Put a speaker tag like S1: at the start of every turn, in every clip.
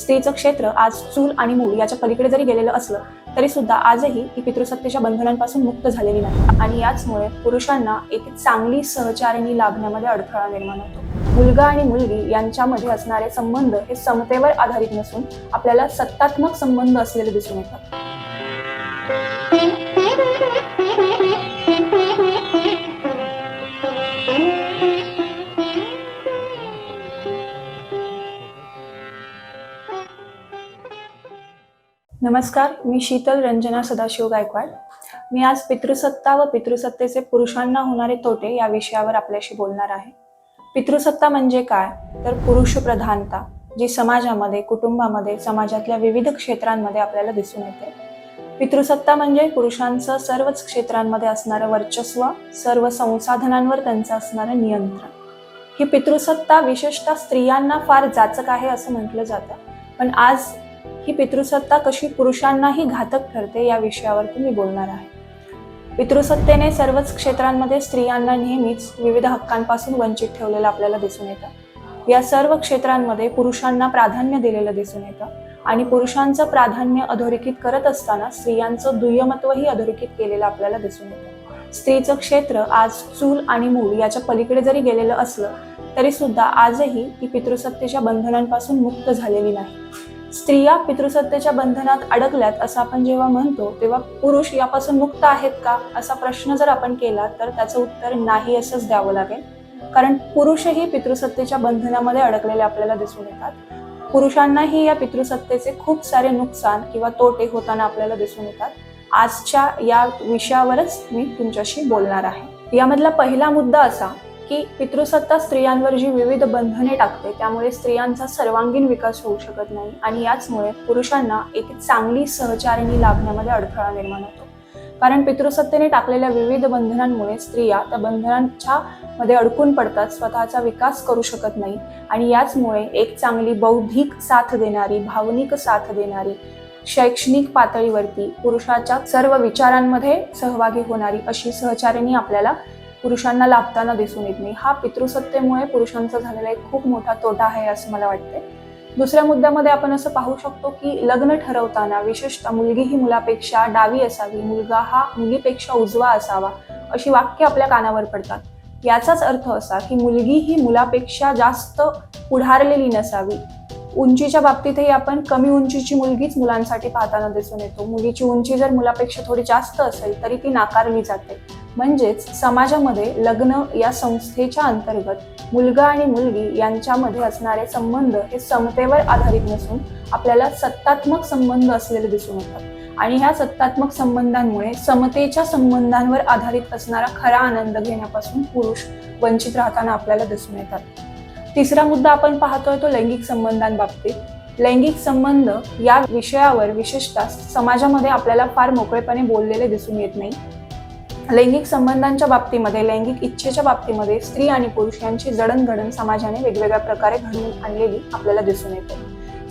S1: स्त्रीचं क्षेत्र आज चूल आणि मूल याच्या पलीकडे जरी गेलेलं असलं तरी सुद्धा आजही ती पितृसत्तेच्या बंधनांपासून मुक्त झालेली नाही. आणि याचमुळे पुरुषांना एक चांगली सहचारिणी लाभण्यामध्ये अडथळा निर्माण होतो. मुलगा आणि मुलगी यांच्यामध्ये असणारे संबंध हे समतेवर आधारित नसून आपल्याला सत्तात्मक संबंध असलेले दिसून येतात. नमस्कार मी शीतल रंजना सदाशिव गायकवाड. मी आज पितृसत्ता व पितृसत्तेचे पुरुषांना होणारे तोटे या विषयावर आपल्याशी बोलणार आहे. पितृसत्ता म्हणजे काय? तर पुरुष प्रधानता जी समाजामध्ये कुटुंबामध्ये समाजातल्या विविध क्षेत्रांमध्ये आपल्याला दिसून येते. पितृसत्ता म्हणजे पुरुषांचं सर्वच क्षेत्रांमध्ये असणारं वर्चस्व सर्व संसाधनांवर त्यांचं असणारं नियंत्रण. ही पितृसत्ता विशेषतः स्त्रियांना फार जाचक आहे असं म्हटलं जातं. पण आज ही पितृसत्ता कशी पुरुषांनाही घातक ठरते या विषयावरती मी बोलणार आहे. पितृसत्तेने सर्वच क्षेत्रांमध्ये स्त्रियांना नेहमीच विविध हक्कांपासून वंचित ठेवलेलं आपल्याला दिसून येतं. या सर्व क्षेत्रांमध्ये पुरुषांना प्राधान्य दिलेलं दिसून येतं आणि पुरुषांचं प्राधान्य अधोरेखित करत असताना स्त्रियांचं दुय्यमत्वही अधोरेखित केलेलं आपल्याला दिसून येतं. स्त्रीचं क्षेत्र आज चूल आणि मूल याच्या पलीकडे जरी गेलेलं असलं तरी सुद्धा आजही ती पितृसत्तेच्या बंधनांपासून मुक्त झालेली नाही. स्त्रिया पितृसत्तेच्या बंधनात अडकल्यात असं आपण जेव्हा म्हणतो तेव्हा पुरुष यापासून मुक्त आहेत का? असा प्रश्न जर आपण केला तर त्याचं उत्तर नाही असंच द्यावं लागेल. कारण पुरुषही पितृसत्तेच्या बंधनामध्ये अडकलेले आपल्याला दिसून येतात. पुरुषांनाही या पितृसत्तेचे खूप सारे नुकसान किंवा तोटे होताना आपल्याला दिसून येतात. आजच्या या विषयावरच मी तुमच्याशी बोलणार आहे. यामधला पहिला मुद्दा असा की पितृसत्ता स्त्रियांवर जी विविध बंधने टाकते त्यामुळे स्त्रियांचा सर्वांगीण विकास होऊ शकत नाही आणि याचमुळे पुरुषांना एक चांगली सहचारिणी लाभण्यामध्ये अडथळा निर्माण होतो. कारण पितृसत्तेने टाकलेल्या विविध बंधनांमुळे स्त्रिया त्या बंधनांच्या मध्ये अडकून पडतात स्वतःचा विकास करू शकत नाही आणि याचमुळे एक चांगली बौद्धिक साथ देणारी भावनिक साथ देणारी शैक्षणिक पातळीवरती पुरुषाच्या सर्व विचारांमध्ये सहभागी होणारी अशी सहचारिणी आपल्याला पुरुषांना लाभताना दिसून येत नाही. हा पितृसत्तेमुळे पुरुषांचा झालेला एक खूप मोठा तोटा आहे असं मला वाटते दुसऱ्या मुद्द्यामध्ये आपण असं पाहू शकतो की लग्न ठरवताना विशेषतः मुलगी ही मुलापेक्षा डावी असावी मुलगा हा मुलीपेक्षा उजवा असावा अशी वाक्य आपल्या कानावर पडतात. याचाच अर्थ असा की मुलगी ही मुलापेक्षा जास्त पुढारलेली नसावी. उंचीच्या बाबतीतही आपण कमी उंचीची मुलगीच मुलांसाठी पाहताना दिसून येतो. मुलीची उंची जर मुलापेक्षा थोडी जास्त असेल तरी ती नाकारली जाते. म्हणजेच समाजामध्ये लग्न या संस्थेच्या अंतर्गत मुलगा आणि मुलगी यांच्यामध्ये असणारे संबंध हे समतेवर आधारित नसून आपल्याला सत्तात्मक संबंध असलेले दिसून येतात. आणि ह्या सत्तात्मक संबंधांमुळे समतेच्या संबंधांवर आधारित असणारा खरा आनंद घेण्यापासून पुरुष वंचित राहताना आपल्याला दिसून येतात. तिसरा मुद्दा आपण पाहतोय तो लैंगिक संबंधांबाबतीत. लैंगिक संबंध या विषयावर विशेषतः समाजामध्ये आपल्याला फार मोकळेपणे बोललेले दिसून येत नाही. लैंगिक संबंधांच्या बाबतीमध्ये लैंगिक इच्छेच्या बाबतीमध्ये स्त्री आणि पुरुष यांची जडणघडण समाजाने वेगवेगळ्या प्रकारे घडवून आणलेली आपल्याला दिसून येते.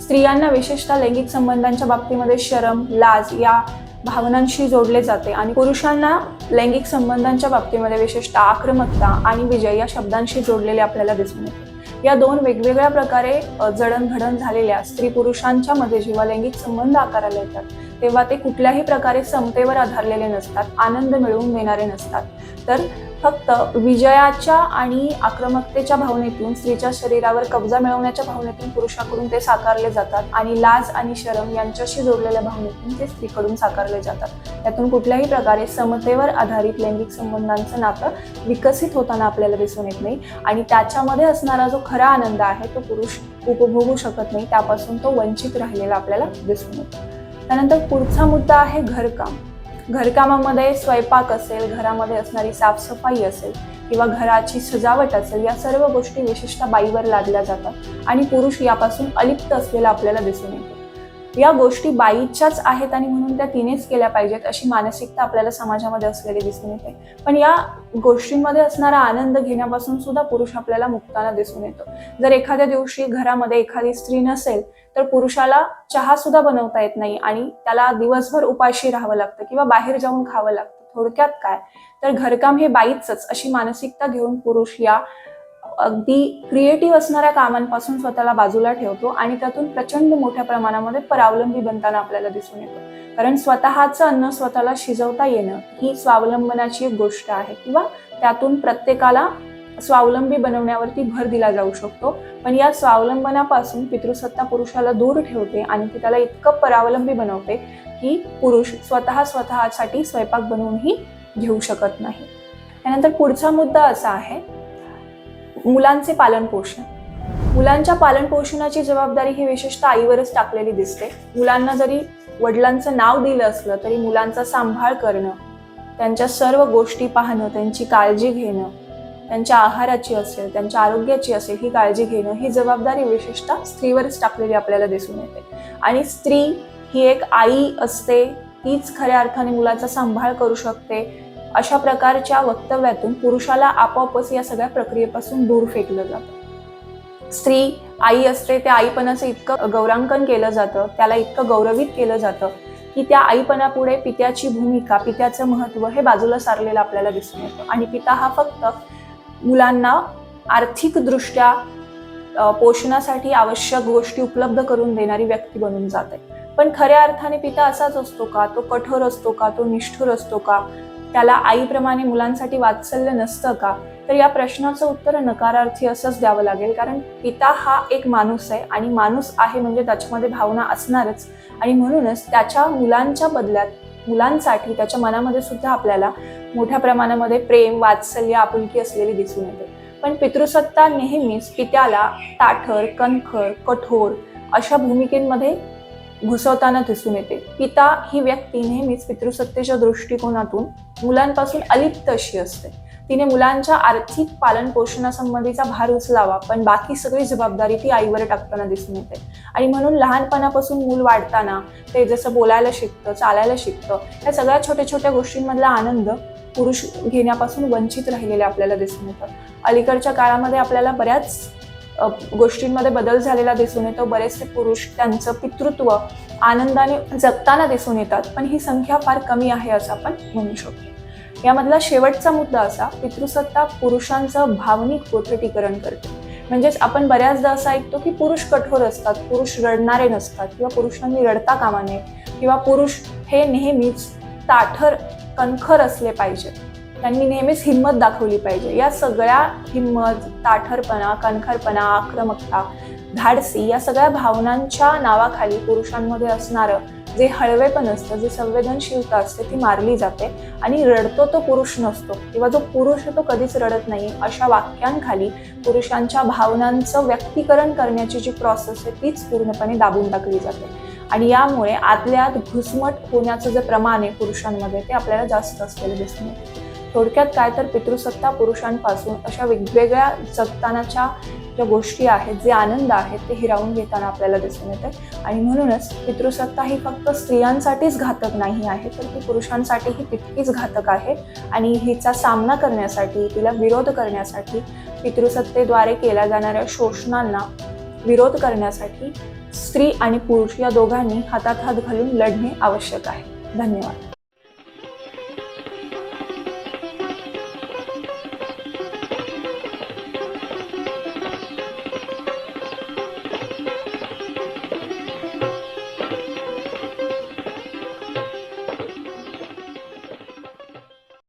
S1: स्त्रियांना विशेषतः लैंगिक संबंधांच्या बाबतीमध्ये शरम लाज या भावनांशी जोडले जाते आणि पुरुषांना लैंगिक संबंधांच्या बाबतीमध्ये विशेषतः आक्रमकता आणि विजय या शब्दांशी जोडलेले आपल्याला दिसून येते. या दोन वेगवेगळ्या प्रकारे जडणघडण झालेल्या स्त्री पुरुषांच्या मध्ये जेव्हा लैंगिक संबंध आकाराला येतात तेव्हा ते कुठल्याही प्रकारे समतेवर आधारलेले नसतात आनंद मिळवून देणारे नसतात. तर फक्त विजयाच्या आणि आक्रमकतेच्या भावनेतून स्त्रीच्या शरीरावर कब्जा मिळवण्याच्या भावनेतून पुरुषाकडून ते साकारले जातात आणि लाज आणि शरम यांच्याशी जोडलेल्या भावनेतून ते स्त्रीकडून साकारले जातात. त्यातून कुठल्याही प्रकारे समतेवर आधारित लैंगिक संबंधांचं नातं विकसित होताना आपल्याला दिसून येत नाही आणि त्याच्यामध्ये असणारा जो खरा आनंद आहे तो पुरुष उपभोगू शकत नाही त्यापासून तो वंचित राहिलेला आपल्याला दिसून येतो. त्यानंतर पुढचा मुद्दा आहे घरकाम. घरकामामध्ये स्वयंपाक असेल घरामध्ये असणारी साफसफाई असेल किंवा घराची सजावट असेल या सर्व गोष्टी विशिष्ट बाईवर लादल्या जातात आणि पुरुष यापासून अलिप्त असलेला आपल्याला दिसून येतो. या गोष्टी बाईच्याच आहेत आणि म्हणून त्या तिनेच केल्या पाहिजेत अशी मानसिकता आपल्याला समाजामध्ये असलेली दिसून येते. पण या गोष्टींमध्ये असणारा आनंद घेण्यापासून सुद्धा पुरुष आपल्याला मुक्ताना दिसून येतो. जर एखाद्या दिवशी घरामध्ये एखादी स्त्री नसेल तर पुरुषाला चहा सुद्धा बनवता येत नाही आणि त्याला दिवसभर उपाशी राहावं लागतं किंवा बाहेर जाऊन खावं लागतं. थोडक्यात काय? तर घरकाम हे बाईचंच अशी मानसिकता घेऊन पुरुष या अगदी क्रिएटिव्ह असणाऱ्या कामांपासून स्वतःला बाजूला ठेवतो आणि त्यातून प्रचंड मोठ्या प्रमाणामध्ये परावलंबी बनताना आपल्याला दिसून येतो. कारण स्वतःचं अन्न स्वतःला शिजवता येणं ही स्वावलंबनाची एक गोष्ट आहे किंवा त्यातून प्रत्येकाला स्वावलंबी बनवण्यावरती भर दिला जाऊ शकतो. पण या स्वावलंबनापासून पितृसत्ता पुरुषाला दूर ठेवते आणि ती त्याला इतकं परावलंबी बनवते की पुरुष स्वतः स्वतःसाठी स्वयंपाक बनवूनही घेऊ शकत नाही. त्यानंतर पुढचा मुद्दा असा आहे मुलांचे पालन पोषण मुलांच्या पालन पोषणाची जबाबदारी ही विशेषतः आईवरच टाकलेली दिसते. मुलांना जरी वडिलांचं नाव दिलं असलं तरी मुलांचा सांभाळ करणं त्यांच्या सर्व गोष्टी पाहणं त्यांची काळजी घेणं त्यांच्या आहाराची असेल त्यांच्या आरोग्याची असेल ही काळजी घेणं ही जबाबदारी विशेषतः स्त्रीवरच टाकलेली आपल्याला दिसून येते. आणि स्त्री ही एक आई असते तीच खऱ्या अर्थाने मुलाचा सांभाळ करू शकते अशा प्रकारच्या वक्तव्यातून पुरुषाला आपोआपच या सगळ्या प्रक्रियेपासून दूर फेकलं जातं. स्त्री आई असते त्या आईपणाचं इतकं गौरांकन केलं जातं त्याला इतकं गौरवित केलं जातं की त्या आईपणापुढे पित्याची भूमिका पित्याचं महत्त्व हे बाजूला सारलेलं आपल्याला दिसून येतं. आणि पिता हा फक्त मुलांना आर्थिकदृष्ट्या पोषणासाठी आवश्यक गोष्टी उपलब्ध करून देणारी व्यक्ती बनून जाते. पण खऱ्या अर्थाने पिता असाच असतो का? तो कठोर असतो का? तो निष्ठुर असतो का? त्याला आईप्रमाणे मुलांसाठी वात्सल्य नसतं का? तर या प्रश्नाचं उत्तर नकारार्थी असंच द्यावं लागेल. कारण पिता हा एक माणूस आहे आणि माणूस आहे म्हणजे त्याच्यामध्ये भावना असणारच. आणि म्हणूनच त्याच्या मुलांच्या बदल्यात मुलांसाठी त्याच्या मनामध्ये सुद्धा आपल्याला मोठ्या प्रमाणामध्ये प्रेम वात्सल्य आपुलकी असलेली दिसून येते. पण पितृसत्ता नेहमीच पित्याला ताठर कणखर कठोर अशा भूमिकेमध्ये घुसवताना दिसून येते. पिता ही व्यक्ती नेहमीच पितृसत्तेच्या दृष्टिकोनातून मुलांपासून अलिप्त अशी असते. तिने मुलांच्या आर्थिक पालन पोषणासंबंधीचा भार उचलावा पण बाकी सगळी जबाबदारी ती आईवर टाकताना दिसून येते. आणि म्हणून लहानपणापासून मूल वाढताना ते जसं बोलायला शिकतं चालायला शिकतं या सगळ्या छोट्या छोट्या गोष्टींमधला आनंद पुरुष घेण्यापासून वंचित राहिलेले आपल्याला दिसून येतात. अलीकडच्या काळामध्ये आपल्याला बऱ्याच गोष्टींमध्ये बदल झालेला दिसून येतो. बरेचसे पुरुष त्यांचं पितृत्व आनंदाने जगताना दिसून येतात. पण ही संख्या फार कमी आहे असं आपण म्हणू शकतो. यामधला शेवटचा मुद्दा असा पितृसत्ता पुरुषांचं भावनिक कोथटीकरण करते. म्हणजेच आपण बऱ्याचदा असं ऐकतो की पुरुष कठोर असतात पुरुष रडणारे नसतात किंवा पुरुषांनी रडता कामा नये किंवा पुरुष हे नेहमीच ताठर कणखर असले पाहिजेत. त्यांनी नेहमीच हिंमत दाखवली पाहिजे. या सगळ्या हिंमत ताठरपणा कणखरपणा आक्रमकता धाडसी या सगळ्या भावनांच्या नावाखाली पुरुषांमध्ये असणारं जे हळवेपण असतं जे संवेदनशीलता असते ती मारली जाते आणि रडतो तो पुरुष नसतो किंवा जो पुरुष आहे तो कधीच रडत नाही. अशा वाक्यांखाली पुरुषांच्या भावनांचं व्यक्तीकरण करण्याची जी प्रोसेस आहे तीच पूर्णपणे दाबून टाकली जाते. आणि यामुळे आतल्या आत घुसमट होण्याचं जे प्रमाण आहे पुरुषांमध्ये ते आपल्याला जास्त असलेलं दिसून येतं थोडक्यात काय तर पितृसत्ता पुरुषांपासून अशा वेगवेगळ्या जगतानाच्या ज्या गोष्टी आहेत जे आनंद आहेत ते हिरावून घेताना आपल्याला दिसून येते. आणि म्हणूनच पितृसत्ता ही फक्त स्त्रियांसाठीच घातक नाही आहे तर ती पुरुषांसाठीही तितकीच घातक आहे. आणि हिचा सामना करण्यासाठी तिला विरोध करण्यासाठी पितृसत्तेद्वारे केल्या जाणाऱ्या शोषणांना विरोध करण्यासाठी स्त्री आणि पुरुष या दोघांनी हातात हात घालून लढणे आवश्यक आहे. धन्यवाद.